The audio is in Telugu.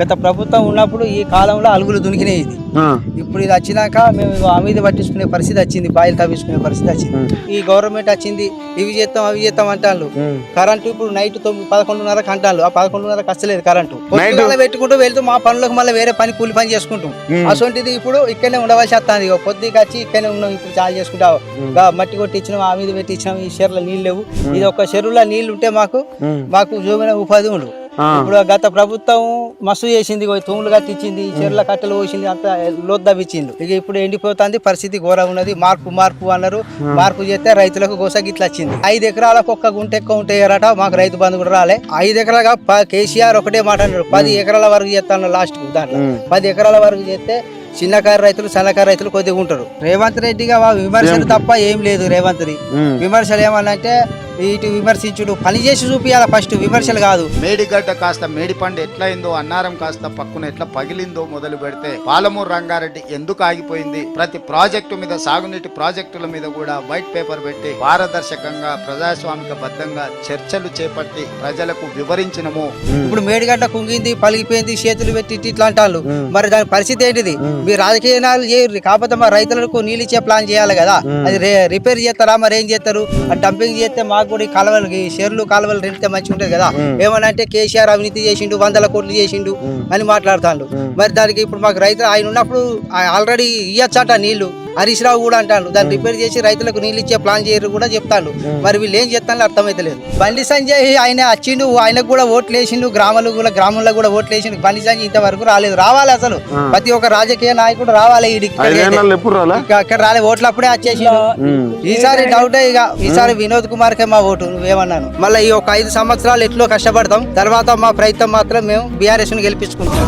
గత ప్రభుత్వం ఉన్నప్పుడు ఈ కాలంలో అలుగులు దునికినాయి ఇది. ఇప్పుడు ఇది వచ్చినాక మేము అమీద పట్టించుకునే పరిస్థితి వచ్చింది బాయిలు తవ్వించుకునే పరిస్థితి వచ్చింది. ఈ గవర్నమెంట్ వచ్చింది ఇవి చేస్తాం అవి చేస్తాం ఉమ్. కరెంటు ఇప్పుడు నైట్ తొమ్మిది పదకొండున్నరకు అంటాను ఆ పదకొండున్నరకు వస్తలేదు కరెంటు. పెట్టుకుంటూ వెళ్తూ మా పనులకు మళ్ళీ వేరే పని కూలి పని చేసుకుంటాం. అసొంటిది ఇప్పుడు ఇక్కడనే ఉండవలసి వస్తుంది. ఇక పొద్దుకి వచ్చి ఇక్కడనే ఉన్నాం ఇప్పుడు చాలా చేసుకుంటాం. గా మట్టి కొట్టి ఇచ్చినాం ఆ మీద పెట్టి ఇచ్చినాం ఈ చెరువులో నీళ్ళు లేవు. ఇది ఒక చెరువులో నీళ్ళు ఉంటే మాకు. మాకు జోమైన ఉపాధి ఉండు ఆ. ఇప్పుడు గత ప్రభుత్వం మస్తు చేసింది తూములు కట్టించింది ఈ చెరువుల కట్టెలు పోసింది అంత లోద్దవిచ్చింది ఇక ఇప్పుడు ఎండిపోతుంది పరిస్థితి ఘోరంగా ఉన్నది. మార్పు మార్పు అన్నారు. మార్పు చేస్తే రైతులకు గోస గిట్ల వచ్చింది. ఐదు ఎకరాలకు ఒక్క గుంట ఎక్కువ ఉంటాయరట మాకు రైతు బంధు కూడా రాలే. ఐదు ఎకరాలుగా కేసీఆర్ ఒకటే మాట అన్నాడు. పది ఎకరాల వరకు చేస్తాను లాస్ట్ దాంట్లో. పది ఎకరాల వరకు చేస్తే చిన్నకారు రైతులు సన్నకారు రైతులు కొద్దిగా ఉంటారు. రేవంత్ రెడ్డిగా విమర్శలు తప్ప ఏం లేదు రేవంత్ రెడ్డి. విమర్శలు ఏమన్నా అంటే ఇటు విమర్శించుడు. పని చేసి చూపియాలి ఫస్ట్ విమర్శలు కాదు. మేడిగడ్డ కాస్త మేడిపండు ఎట్లయిందో అన్నారం కాస్త పక్కున ఎట్లా పగిలిందో మొదలు పెడితే పాలమూరు రంగారెడ్డి ఎందుకు ఆగిపోయింది? ప్రతి ప్రాజెక్టు మీద సాగునీటి ప్రాజెక్టుల మీద కూడా వైట్ పేపర్ పెట్టి పారదర్శకంగా ప్రజాస్వామిక బద్ధంగా చర్చలు చేపట్టి ప్రజలకు వివరించినము. ఇప్పుడు మేడిగడ్డ కుంగింది పలిగిపోయింది చేతులు పెట్టి ఇట్లా అంటారు మరి దాని పరిస్థితి ఏంటిది? మీ రాజకీయాలు చేయరు. కాకపోతే మా రైతులకు నీళ్ళు ఇచ్చే ప్లాన్ చేయాలి కదా. అది రిపేర్ చేస్తారా? మరి ఏం చేస్తారు? ఆ డంపింగ్ చేస్తే మాకు కూడా ఈ కాలువలు ఈ చెర్లు కాలువలు రెండితే మంచిగా ఉంటుంది కదా. ఏమన్నా అంటే కేసీఆర్ అవినీతి చేసిండు వందల కోట్లు చేసిండు అని మాట్లాడుతాండు. మరి దానికి ఇప్పుడు మాకు రైతులు ఆయన ఉన్నప్పుడు ఆల్రెడీ ఇయ్యచ్చట నీళ్ళు. హరీష్ రావు కూడా అంటాడు దాన్ని రిపేర్ చేసి రైతులకు నీళ్ళు ఇచ్చే ప్లాన్ చేయరు కూడా చెప్తాడు. మరి వీళ్ళు ఏం చెప్తాను అర్థమైతలేదు బండి సంజయ్ ఆయన వచ్చిండు ఆయనకు కూడా ఓట్లు వేసిండు గ్రామాలు కూడా గ్రామంలో కూడా ఓట్లు వేసిండు. బండి సంజయ్ ఇంతవరకు రాలేదు. రావాలి అసలు. ప్రతి ఒక్క రాజకీయ నాయకుడు రావాలి ఎప్పుడు రాలా? ఓట్లు అప్పుడే వచ్చేసిండు ఈసారి డౌట్ ఇక. ఈసారి వినోద్ కుమార్ కే మా ఓటు. నువ్వేమన్నాను? మళ్ళీ ఈ ఒక ఐదు సంవత్సరాలు ఎట్లో కష్టపడతాం. తర్వాత మా ప్రయత్నం మాత్రం మేము బీఆర్ఎస్ను గెలిపించుకుంటాం